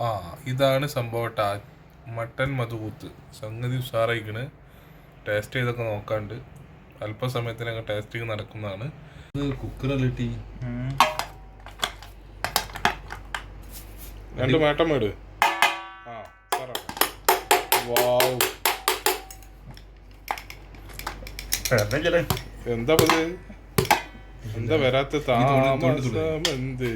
ആ ഇതാണ് സംഭവം ടാ മട്ടൻ മധുകൂത്ത്. സംഗതി ഉഷാറായിക്കണ്. ടേസ്റ്റ് ചെയ്തൊക്കെ നോക്കാണ്ട്. അല്പസമയത്തിനൊക്കെ ടേസ്റ്റിങ് നടക്കുന്നതാണ്. ഇത് കുക്കറിലിട്ടി രണ്ട് മാട്ടം മേട് ആ വാവ്. എന്താ ഇത്? എന്താ വരാത്ത താമസം എന്ത്?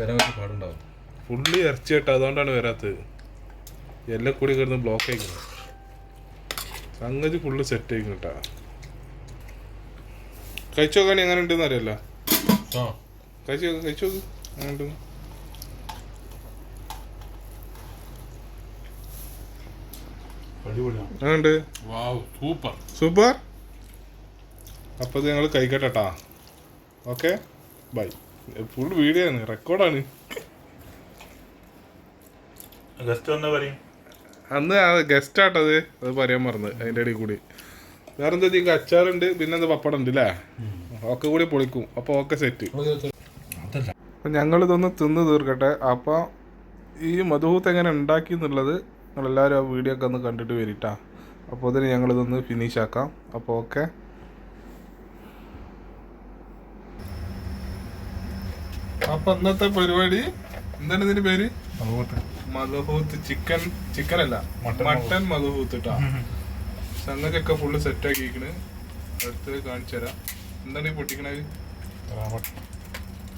വരാൻ പാടുണ്ടാവും. ഫുള്ളി ഇറച്ചി കേട്ടോ അതുകൊണ്ടാണ് വരാത്തത്. എല്ലാം കൂടി കിടന്ന് ബ്ലോക്ക് ആയിക്കണം സംഗതി ഫുള്ള് സെറ്റ് ആയിക്കും കേട്ടാ കഴിച്ചു നോക്കാൻ എങ്ങനെ ഉണ്ടെന്ന് അറിയില്ല. കഴിച്ചു നോക്ക് കഴിച്ചു നോക്ക് എങ്ങനെ ഉണ്ടെന്ന് എങ്ങനെയുണ്ട് സൂപ്പർ. സൂപ്പർ? അപ്പോൾ ഇത് ഞങ്ങൾ കഴിക്കട്ടെട്ടാ ഓക്കെ? ബൈ. ഫുൾ വീഡിയോ ആണ് റെക്കോർഡാണ് അന്ന് ഗസ്റ്റ് ആട്ടത് അത് പറയാൻ മറന്നു അതിന്റെ ഇടയിൽ കൂടി. വേറെ എന്താ അച്ചാറുണ്ട് പിന്നെ എന്താ പപ്പടം ഉണ്ട് അല്ലേ ഒക്കെ കൂടി പൊളിക്കും. അപ്പോൾ ഒക്കെ സെറ്റ് അപ്പൊ അപ്പം ഞങ്ങളിതൊന്ന് തിന്ന് തീർക്കട്ടെ. അപ്പോൾ ഈ മധുഹൂത്ത് എങ്ങനെ ഉണ്ടാക്കി എന്നുള്ളത് നിങ്ങളെല്ലാവരും ആ വീഡിയോ ഒക്കെ ഒന്ന് കണ്ടിട്ട് വരിട്ടാ. അപ്പോൾ അതിന് ഞങ്ങളിതൊന്ന് ഫിനിഷ് ആക്കാം. അപ്പോൾ ഓക്കെ അപ്പം ഇന്നത്തെ പരിപാടി? എന്താണ് ഇതിന്റെ പേര്? അതുകൊണ്ട് മധുഹൂത്ത് ചിക്കൻ ചിക്കൻ അല്ല മട്ടൻ മധുഹൂത്തിട്ടാ മധുഹൂത്ത് ഇട്ടാ സംഗതിയൊക്കെ ഫുള്ള് സെറ്റ് ആക്കിയിരിക്കണ്. അടുത്ത് കാണിച്ചു തരാം. എന്താണ് ഈ പൊട്ടിക്കണത്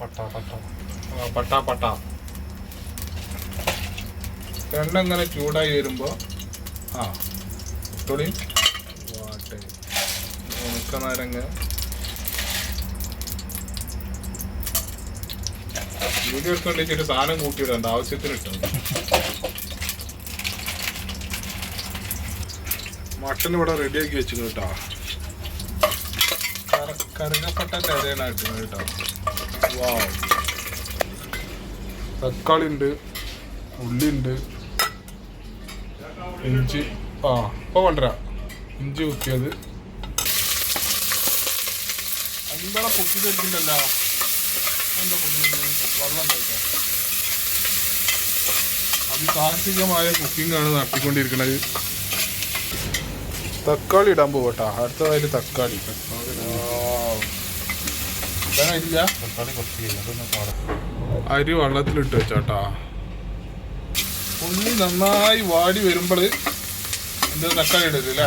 പട്ട പട്ട. പട്ട ഇങ്ങനെ ചൂടായി വരുമ്പോ ആ തൊളി വാട്ടെ. ഉണക്ക വീഡിയോ എടുത്തോണ്ട് സാധനം കൂട്ടിയിടണ്ട ആവശ്യത്തിന് ഇട്ടോ മട്ടൻ ഇവിടെ റെഡിയാക്കി വെച്ചു കേട്ടോ. കറുകപ്പെട്ട ഇട്ടുന്നത് കേട്ടോ. തക്കാളി ഉണ്ട് ഉള്ളി ഉണ്ട് ഇഞ്ചി ആ ഇപ്പൊ കൊണ്ടുവരാം. ഇഞ്ചി കുത്തിയത്. എന്താണ് പൊട്ടി തെറിക്കണ്ടല്ലോ. എന്താ കൊണ്ടുവന്ന് വെള്ളം കഴിക്കാം അതിസാഹസികമായ കുക്കിംഗ് ആണ് നടത്തിക്കൊണ്ടിരിക്കുന്നത് തക്കാളി ഇടാൻ പോകട്ടാ അടുത്തതായിട്ട് തക്കാളി. ഇല്ല? തക്കാളി കുറച്ച് അരി വെള്ളത്തിലിട്ട് വെച്ചോട്ടാ. ഒന്ന് നന്നായി വാടി വരുമ്പോൾ എന്ത് തക്കാളി ഇടരുത്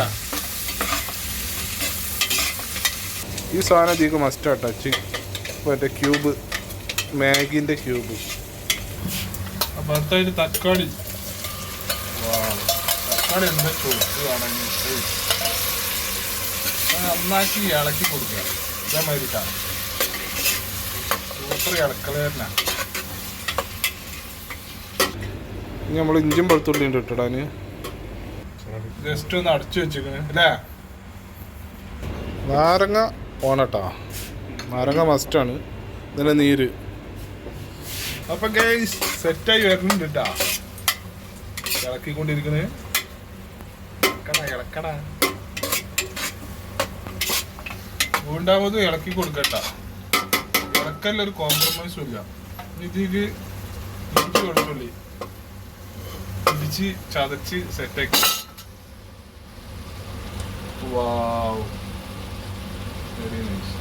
ഈ സാധനം ഇതിക്ക് മസ്റ്റാട്ടാ ചി മറ്റേ ക്യൂബ് മാഗിന്റെ ക്യൂബ്. തക്കാളി. എന്താ നന്നാക്കി ഇളക്കി കൊടുക്കുക. ഇതേമാതിരിട്ടാ സൂപ്പർ ഇളക്കള തന്നെ ഇനി നമ്മൾ ഇഞ്ചും വെളുത്തുള്ളി ഉണ്ട് ഇട്ടിടാന് ജസ്റ്റ് ഒന്ന് അടച്ചു വെച്ചിരിക്കണ് അല്ലേ? നാരങ്ങ ഓണട്ടാ. നാരങ്ങ മസ്റ്റാണ് ഇതിന്റെ നീര്. അപ്പൊ ഗൈസ് സെറ്റായി വരുന്നുണ്ട് കേട്ടാ ഇളക്കിക്കൊണ്ടിരിക്കണ്. ഇളക്കട ഇളക്കടാ. വീണ്ടാമത് ഇളക്കി കൊടുക്കട്ടാ. ഇളക്കല്ലൊരു കോംപ്രമൈസും ഇല്ല. ഇതിൽ ഇടിച്ച് വെളുത്തുള്ളി ഇടിച്ച് ചതച്ച് സെറ്റാക്കി വാവ് വെരി നൈസ്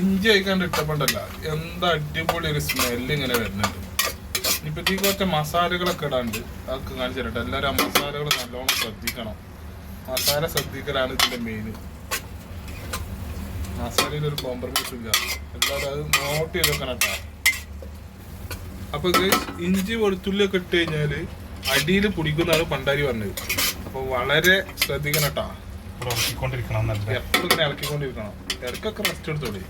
ഇഞ്ചി കഴിക്കാണ്ട് ഇഷ്ടപ്പെട്ടല്ല എന്താ അടിപൊളി ഒരു സ്മെല്ല് ഇങ്ങനെ വരുന്നുണ്ട്. ഇനിയിപ്പോ ഇതിൽ കുറച്ച് മസാലകളൊക്കെ ഇടാണ്ട് അതൊക്കെ കാണിച്ചു തരട്ടെ. എല്ലാവരും ആ മസാലകൾ നല്ലോണം ശ്രദ്ധിക്കണം. മസാല ശ്രദ്ധിക്കലാണ് ഇതിന്റെ മെയിൻ മസാലയിൽ ഒരു കോംപ്രമൈസ് ഇല്ല. എല്ലാവരും അത് നോട്ട് ചെയ്ത് വെക്കണം കേട്ടോ. അപ്പൊ ഇത് ഇഞ്ചി വെളുത്തുള്ളി ഒക്കെ ഇട്ട് കഴിഞ്ഞാൽ അടിയിൽ പിടിക്കുന്നതാണ് പണ്ടാരി പറഞ്ഞത്. അപ്പൊ വളരെ ശ്രദ്ധിക്കണം കേട്ടോ. ഉറക്കിക്കൊണ്ടിരിക്കണം നല്ല എപ്പോഴും ഇങ്ങനെ ഇളക്കിക്കൊണ്ടിരിക്കണം ഇടയ്ക്കൊക്കെ റെസ്റ്റ് എടുത്തോളി.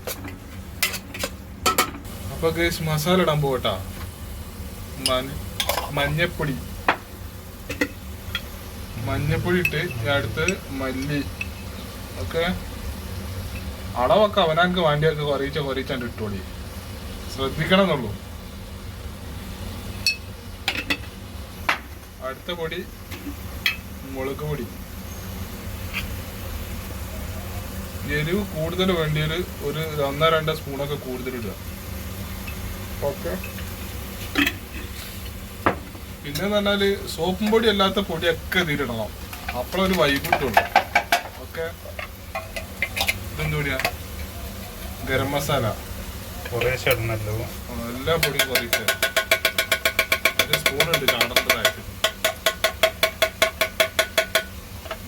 അപ്പൊ ഗേസ് മസാല ഇടാൻ പോകട്ടാ മഞ്ഞപ്പൊടി. മഞ്ഞപ്പൊടി ഇട്ട് അടുത്ത് മല്ലി. ഓക്കെ? അളവൊക്കെ അവനാർക്ക് വേണ്ടിയൊക്കെ കുറയിച്ച കുറയിച്ചാണ്ട് ഇട്ടോളി. ശ്രദ്ധിക്കണം എന്നുള്ളൂ അടുത്ത പൊടി മുളക് പൊടി. എരിവ് കൂടുതൽ വേണ്ടിയൊരു ഒരു ഒന്നോ രണ്ടോ സ്പൂണൊക്കെ കൂടുതൽ ഇടുക. ഓക്കെ. പിന്നെ എന്ന് പറഞ്ഞാൽ സോപ്പും പൊടി അല്ലാത്ത പൊടിയൊക്കെ ഇതിലിടണം അപ്പോഴൊരു വൈബ് കിട്ടുള്ളൂ. ഓക്കെ. ഇതെന്ത് പൊടിയാ? ഗരം മസാല. കുറേശ്ശെ ഇടണല്ലോ. ആ, എല്ലാ പൊടിയും കുറയിച്ച് ഒരു സ്പൂൺ ഉണ്ട് ചാടേണ്ടതായിട്ട്.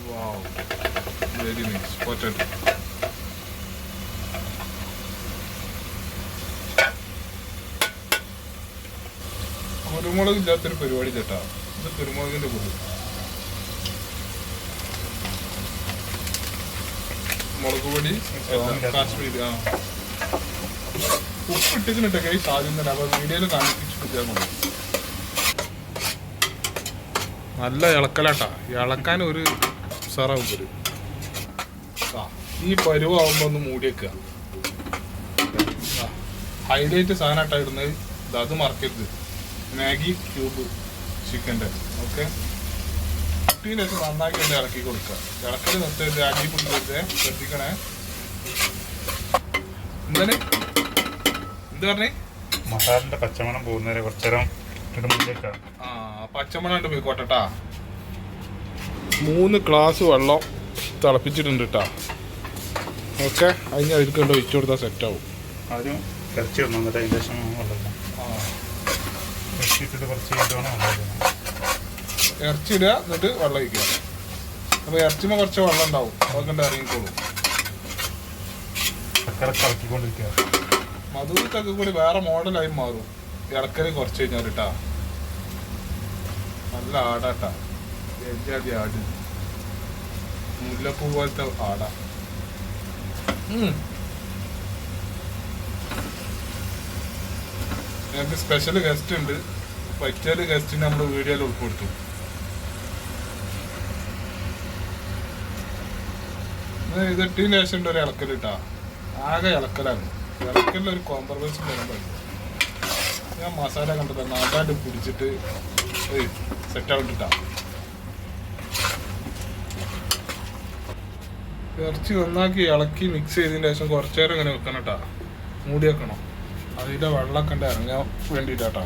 വാവ് വെരി നൈസ് പൊറ്റഡ് കുരുമുളക് ഇല്ലാത്തൊരു പരിപാടി ചേട്ടാ. ഇത് കുരുമുളകിന്റെ പൊടി മുളക് പൊടി കാശ്മീരി ആ. ഉപ്പിട്ടിട്ട് കൈ സാധ്യം തന്നെ. അപ്പൊ വീഡിയോയിൽ കാണിപ്പിച്ചിട്ട് മതി നല്ല ഇളക്കലാട്ടാ. ഇളക്കാൻ ഒരു സാറാവും ഒരു ഈ പരുവാകുമ്പോ ഒന്ന് മൂടിയേക്കുക ഹൈലൈറ്റ് സാധനമായിട്ടാണ് ഇടുന്നത്. ഇത് അത് മറക്കരുത്. മാഗി ക്യൂബ് ചിക്കന്റെ ഓക്കെ? ശേഷം നന്നാക്കി ഒന്ന് ഇളക്കി കൊടുക്കുക. ഇളക്കൽ നിർത്തരുത് അടി പിടിക്കരുത് ശ്രദ്ധിക്കണേ. എന്താണ്? എന്ത് പറഞ്ഞേ? മസാലിന്റെ പച്ചമണം പോകുന്നവരെ കുറച്ചേരം ആ പച്ചമണം ഉണ്ട് പോയിക്കോട്ടെട്ടാ മൂന്ന് ഗ്ലാസ് വെള്ളം തിളപ്പിച്ചിട്ടുണ്ട് കേട്ടാ ഓക്കെ? അതിന് അതിൽക്കൊണ്ട് കൊണ്ട് ഒഴിച്ചു കൊടുത്താൽ സെറ്റാവും ആദ്യം ഇറച്ചി ഇടണം എന്നിട്ട് അതിന്റെ ശേഷം വെള്ളം ഇറച്ചി ഇട്ടിട്ട് കുറച്ച് കഴിഞ്ഞിട്ട് വേണം വെള്ളം ഇടാൻ. ഇറച്ചി ഇടുക എന്നിട്ട് വെള്ളം ഒഴിക്കുക. അപ്പോൾ ഇറച്ചിമ കുറച്ച് വെള്ളം ഉണ്ടാവും. അതൊക്കെ ഉണ്ട് ഇറങ്ങിക്കോളും. ഇടയ്ക്കിടയ്ക്ക് ഇളക്കിക്കൊണ്ടിരിക്കുക മധുരത്തൊക്കെ കൂടി വേറെ മോഡലായി മാറും. ഇറക്കൽ കുറച്ച് കഴിഞ്ഞാൽ കേട്ടാ നല്ല ആടാട്ടാ എല്ലാതി ആട്. മുല്ലപ്പൂ പോലത്തെ ആടാ. ഞങ്ങൾക്ക് സ്പെഷ്യൽ ഗസ്റ്റ് ഉണ്ട്. പറ്റിയൊരു ഗസ്റ്റിന് നമ്മൾ വീഡിയോയിൽ ഉൾപ്പെടുത്തും. ഇതിട്ടതിന് ശേഷം ഉണ്ട് ഒരു ഇളക്കൽ ഇട്ടാ ആകെ ഇളക്കലാണ്. ഇളക്കലിൽ ഒരു കോംപ്രമൈസ് വരാൻ പറ്റും ഞാൻ മസാല കണ്ടത്. നാട്ടാണ്ട് പിടിച്ചിട്ട് സെറ്റ് ആവിട്ടിട്ടാ ഇറച്ചി നന്നാക്കി ഇളക്കി മിക്സ് ചെയ്തതിന് ശേഷം കുറച്ചു നേരം ഇങ്ങനെ വെക്കണം കേട്ടാ മൂടി വെക്കണം. അതിന്റെ വെള്ളമൊക്കെ ഉണ്ട് ഇറങ്ങാൻ വേണ്ടിയിട്ടാട്ടോ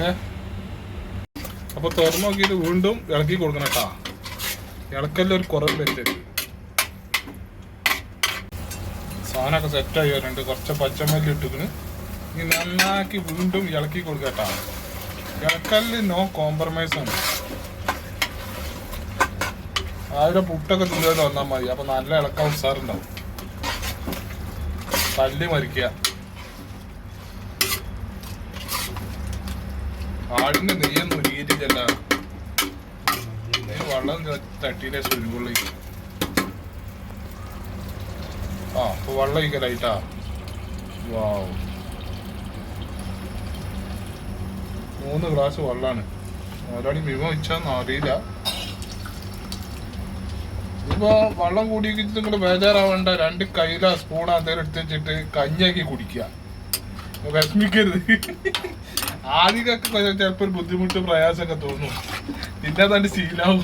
ഓക്കെ. അപ്പോൾ തുറന്നു നോക്കിയിട്ട് വീണ്ടും ഇളക്കി കൊടുക്കണം കേട്ടാ. ഇളക്കല്ല ഒരു കുറവ് വരുത്തരുത് സാധനമൊക്കെ സെറ്റായി വരുന്നുണ്ട്. കുറച്ച് പച്ചമല്ലി ഇട്ടിക്കണ് ഇനി നന്നാക്കി വീണ്ടും ഇളക്കി കൊടുക്കുക കേട്ടാ. ഇളക്കല്ല് നോ കോംപ്രമൈസ് ആണ്. ആയിരം പുട്ടൊക്കെ തിന്നുകൊണ്ട് വന്നാൽ മതി. അപ്പൊ നല്ല ഇളക്കാൻ ഉത്സാറുണ്ടാവും തല്ലി മരിക്കുക ആടിന്റെ നെയ്യൊന്നും നെയ്യ് വെള്ളം തട്ടിയിലെ സുരുകൊള്ളിക്ക് ആ അപ്പൊ വെള്ളം ഒഴിക്കലായിട്ടാ. വാവ്. മൂന്ന് ഗ്ലാസ് വെള്ളമാണ് ഒരാടി മിമ വെച്ചാന്ന് അറിയില്ല. ഇപ്പൊ വെള്ളം കൂടിയിട്ട് നിങ്ങൾ ബേജാറാവണ്ട. രണ്ട് കയ്യില സ്പൂൺ അതേലും എടുത്ത് വെച്ചിട്ട് കഞ്ഞാക്കി കുടിക്കുക വിഷമിക്കരുത്. ആദ്യമൊക്കെ ചിലപ്പോ ഒരു ബുദ്ധിമുട്ട് പ്രയാസമൊക്കെ തോന്നും. പിന്നെ അതാണ്ട് ശീലാവും.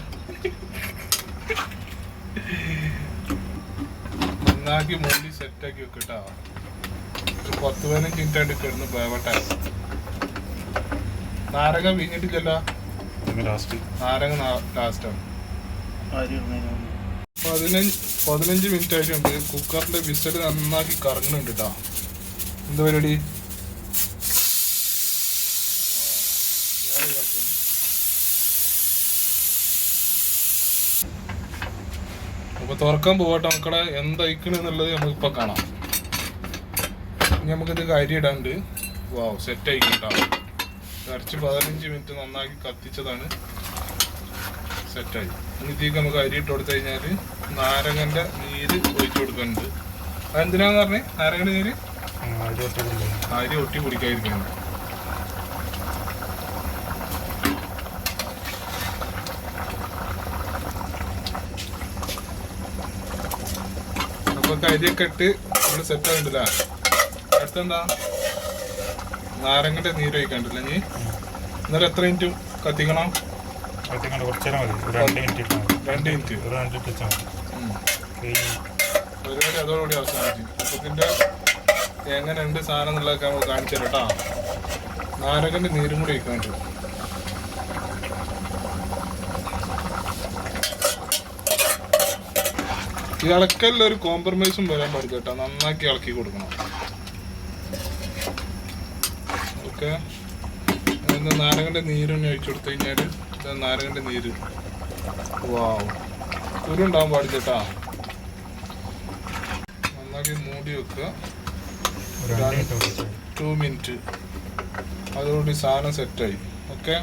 നന്നാക്കി മൂടി സെറ്റാക്കി വെക്കട്ടോ. ഒരു പത്ത് പതിനഞ്ച് മിനിറ്റ് ആയിട്ട് കിടന്ന് വേവട്ടെ നാരങ്ങ വീങ്ങിട്ടില്ലല്ലോ ലാസ്റ്റ് നാരങ്ങ ലാസ്റ്റാണ് പതിനഞ്ച് പതിനഞ്ച് മിനിറ്റ് ആയിട്ടുണ്ട് കുക്കറിന്റെ വിസൽ നന്നാക്കി കറങ്ങുന്നുണ്ട് കേട്ടോ എന്താ പരിപാടി? അപ്പൊ തുറക്കാൻ പോകട്ടെ മക്കളെ. എന്തായിക്കണ് എന്നുള്ളത് നമുക്കിപ്പോ കാണാം. ഇനി നമുക്കിത് കരിയിടാണ്ട് ഇടാണ്ട് വാവ് സെറ്റ് ആയിക്കിട്ടാ കരച്ച് പതിനഞ്ച് മിനിറ്റ് നന്നാക്കി കത്തിച്ചതാണ്. സെറ്റായി. ഇനി ഇതിലേക്ക് നമുക്ക് അരി ഇട്ട് കൊടുത്തു കഴിഞ്ഞാൽ നാരങ്ങന്റെ നീര് ഒഴിച്ചു കൊടുക്കുന്നുണ്ട്. അതെന്തിനാന്ന് പറഞ്ഞേ? നാരങ്ങന്റെ നീര്? അരി ഒട്ടി കുടിക്കാതിരിക്കുന്നത് കരിയൊക്കെ ഇട്ട് നമ്മൾ സെറ്റ് ആയിട്ടില്ല അടുത്തെന്താ? നാരങ്ങന്റെ നീര് ഒഴിക്കണ്ടില്ല നീ എന്നിട്ട് എത്ര മിനിറ്റും കത്തിക്കണം? കത്തിക്കൊണ്ട് കുറച്ചേരം മതി. രണ്ട് മിനിറ്റ് രണ്ട് മിനിറ്റ് ഒരു രണ്ട് വെച്ചാൽ മതി. പരിപാടി അതോടുകൂടി അവസാനിച്ചു അപ്പൊ ഇതിന്റെ എങ്ങനെ ഉണ്ട് സാധനം എന്നുള്ളതൊക്കെ നമ്മൾ കാണിച്ചു തരാം കേട്ടോ. നീരും കൂടി ഒഴിക്കാണ്ട്. ഈ ഇളക്കലിൽ ഒരു കോംപ്രമൈസും വരാൻ പാടില്ല കേട്ടോ. നന്നാക്കി ഇളക്കി കൊടുക്കണം. ഓക്കെ. നാരകന്റെ നീരൊന്ന് ഒഴിച്ചു കൊടുത്തു കഴിഞ്ഞാൽ നാരകന്റെ നീര്. വാവ്. കുരുണ്ടാവാൻ പാടില്ല കേട്ടോ. നന്നാക്കി മൂടി വെക്കുക. ഒരു ടു മിനിറ്റ് അതോടുകൂടി സാധനം സെറ്റായി ഓക്കെ.